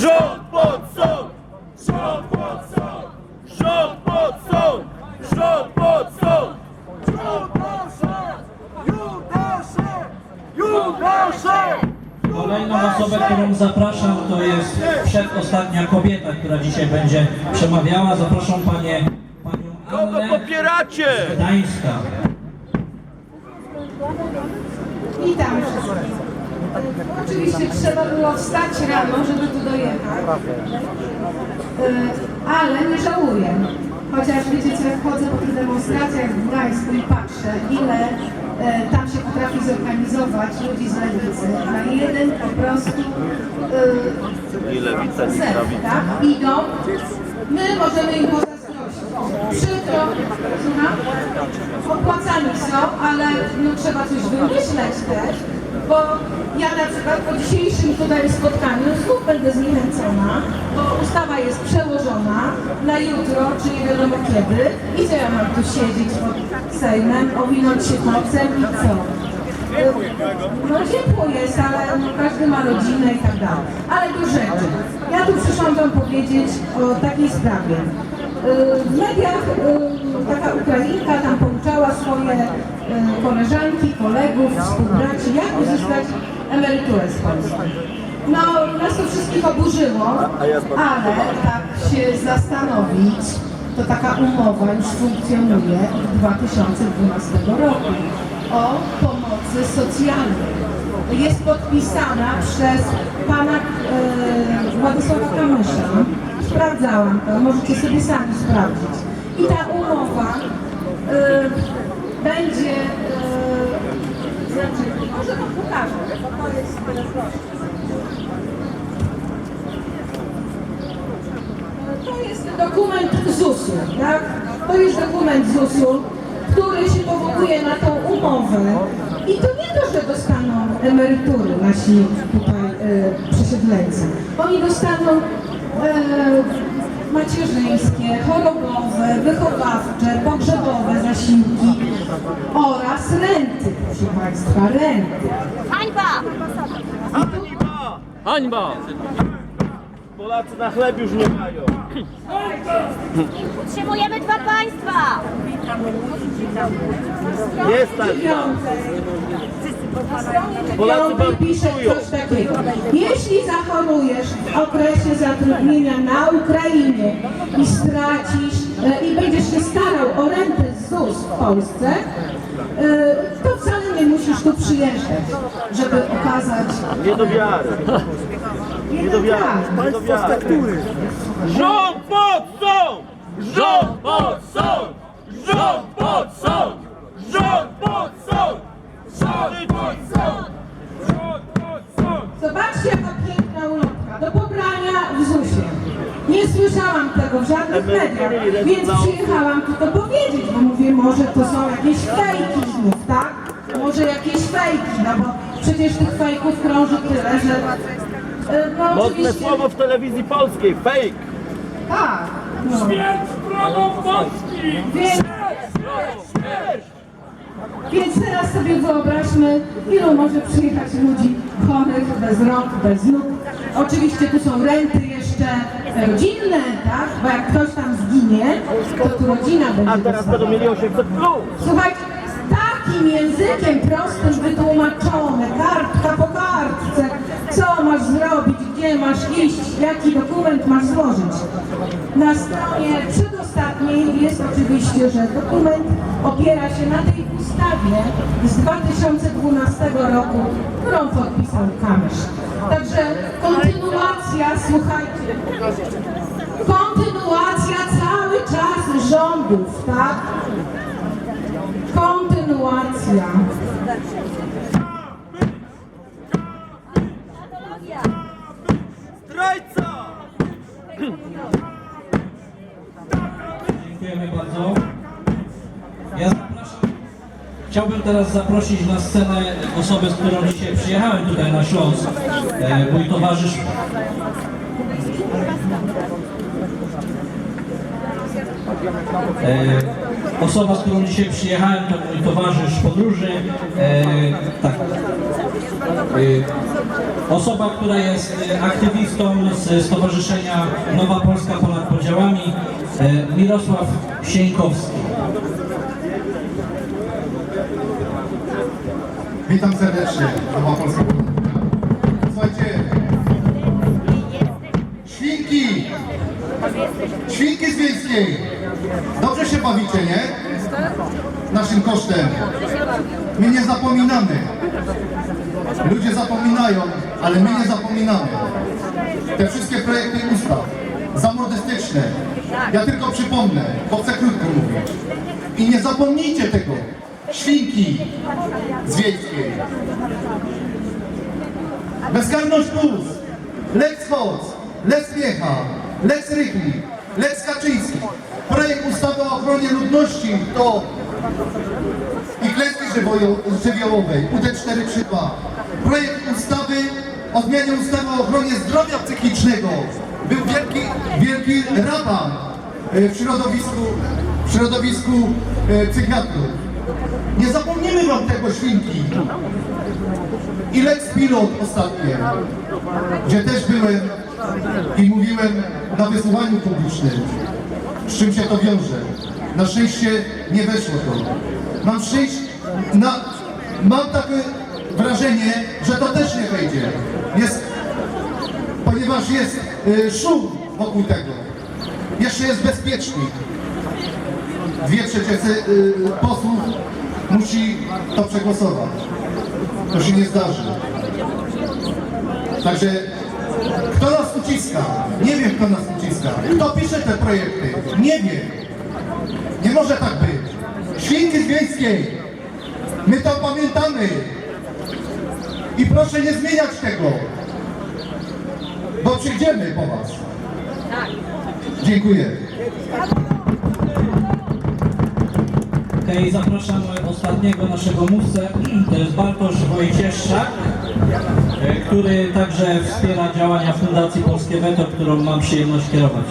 Rząd pod sąd! Rząd pod sąd! Rząd pod sąd! Rząd pod sąd! Sąd! Judasze! Judasze! Kolejną osobę, którą zapraszam, to jest przedostatnia kobieta, która dzisiaj będzie przemawiała. Zapraszam panie, panią Kogo Annę popieracie? Gdańska. Witam wszystkich. Oczywiście trzeba było wstać rano, żeby tu dojechać. Y, Ale nie żałuję. Chociaż wiecie jak chodzę po tych demonstracjach w Gdańsku i patrzę, ile e, tam się potrafi zorganizować ludzi z lewicy, a jeden po prostu y, I lewica, tak? Idą. My możemy im pozazdrościć. Przykro, słucham? Opłacani są, ale no, trzeba coś wymyśleć też, bo ja na przykład po dzisiejszym tutaj spotkaniu znów będę zniechęcona, bo ustawa jest przełożona na jutro, czy nie wiadomo kiedy. I co ja mam tu siedzieć pod Sejmem, owinąć się nocem i co? No ciepło jest, ale no, każdy ma rodzinę i tak dalej. Ale do rzeczy. Ja tu przyszłam Wam powiedzieć o takiej sprawie. Yy, W mediach yy, taka Ukrainka tam pouczała swoje yy, koleżanki, kolegów, współbraci, jak uzyskać emeryturę z Polski. No, nas to wszystkich oburzyło, ale tak się zastanowić, to taka umowa już funkcjonuje od 2012 roku o pomocy socjalnej. Jest podpisana przez pana e, Władysława Kamysza. Sprawdzałam to, możecie sobie sami sprawdzić. I ta umowa e, będzie, e, znaczy, może wam pokażę, bo to jest, proszę. To jest dokument ZUS-u, tak? To jest dokument ZUS-u, który się powołuje na tą umowę. I to nie to, że dostaną emerytury nasi tutaj e, przesiedleńcy. Oni dostaną e, macierzyńskie, chorobowe, wychowawcze, pogrzebowe zasiłki oraz renty, proszę Państwa, renty. Hańba! Hańba! Hańba! Polacy na chleb już nie mają. Utrzymujemy dwa państwa! Nie stać nas. Piątek. Polacy pisze coś takiego. Jeśli zachorujesz w okresie zatrudnienia na Ukrainie i stracisz e, i będziesz się starał o rentę z ZUS w Polsce, e, to wcale nie musisz tu przyjeżdżać, żeby okazać Nie do wiary. Nie do wiary. Nie do wiary. Rząd pod sąd! Rząd pod sąd! Rząd pod sąd! Rząd pod sąd! Rząd pod sąd! Rząd pod sąd! Zobaczcie, jaka piękna ulotka. Do pobrania w ZUS-ie. Nie słyszałam tego w żadnych mediach, więc przyjechałam tu to powiedzieć, bo mówię, może to są jakieś fejki znów, tak? Może jakieś fejki, no bo przecież tych fejków krąży tyle, że... No Mocne oczywiście... słowo w telewizji polskiej. Fake. Tak. No. Więc, więc teraz sobie wyobraźmy, ilu może przyjechać ludzi chorych, bez rąk, bez nóg. Oczywiście tu są renty jeszcze rodzinne, tak? Bo jak ktoś tam zginie, to tu rodzina będzie A teraz będą mieli 800 plus. Słuchajcie, takim językiem prostym wytłumaczone, kartka po masz iść, jaki dokument masz złożyć. Na stronie przedostatniej jest oczywiście, że dokument opiera się na tej ustawie z 2012 roku, którą podpisał Kamysz. Także kontynuacja, słuchajcie, kontynuacja cały czas rządów, tak? Kontynuacja. Zdrajca! Dziękujemy bardzo. Ja zapraszam. Chciałbym teraz zaprosić na scenę osobę, z którą dzisiaj przyjechałem tutaj na Śląsk. E, Mój towarzysz E, osoba, z którą dzisiaj przyjechałem, to mój towarzysz podróży. E, tak. E, osoba, która jest aktywistą z Stowarzyszenia Nowa Polska Ponad Podziałami, e, Mirosław Sieńkowski. Witam serdecznie, Nowa Polska. Słuchajcie, świnki, świnki z wiejskiej, dobrze się bawicie, nie? Naszym kosztem. My nie zapominamy. Ludzie zapominają, ale my nie zapominamy. Te wszystkie projekty ustaw, zamordystyczne, ja tylko przypomnę, bo chcę krótko mówić. I nie zapomnijcie tego. Świnki z wiejskiej. Bezkarność plus, Lex Hoc, Lex Miecha, Lex Rychlik, Lex Kaczyński. Projekt ustawy o ochronie ludności to i klęski żywioł- żywiołowej, UD432. Projekt ustawy o zmianie ustawy o ochronie zdrowia psychicznego. Był wielki, wielki raban e, w środowisku, w środowisku e, psychiatrów. Nie zapomnimy wam tego świnki. I Lex Pilot ostatnie, gdzie też byłem i mówiłem na wysłuchaniu publicznym, z czym się to wiąże. Na szczęście nie weszło to. Mam na, mam takie wrażenie, że to też nie wejdzie. Jest, ponieważ jest y, szum wokół tego. Jeszcze jest bezpiecznik. Dwie trzecie y, posłów musi to przegłosować. To się nie zdarzy. Także kto nas uciska? Nie wiem, kto nas uciska. Kto pisze te projekty? Nie wiem. Nie może tak być. Świnki z wiejskiej. My to pamiętamy. I proszę nie zmieniać tego. Bo przyjdziemy po was. Dziękuję. Okej, zapraszam ostatniego naszego mówcę, to jest Bartosz Wojcieszczak, który także wspiera działania Fundacji Polskie Weto, którą mam przyjemność kierować.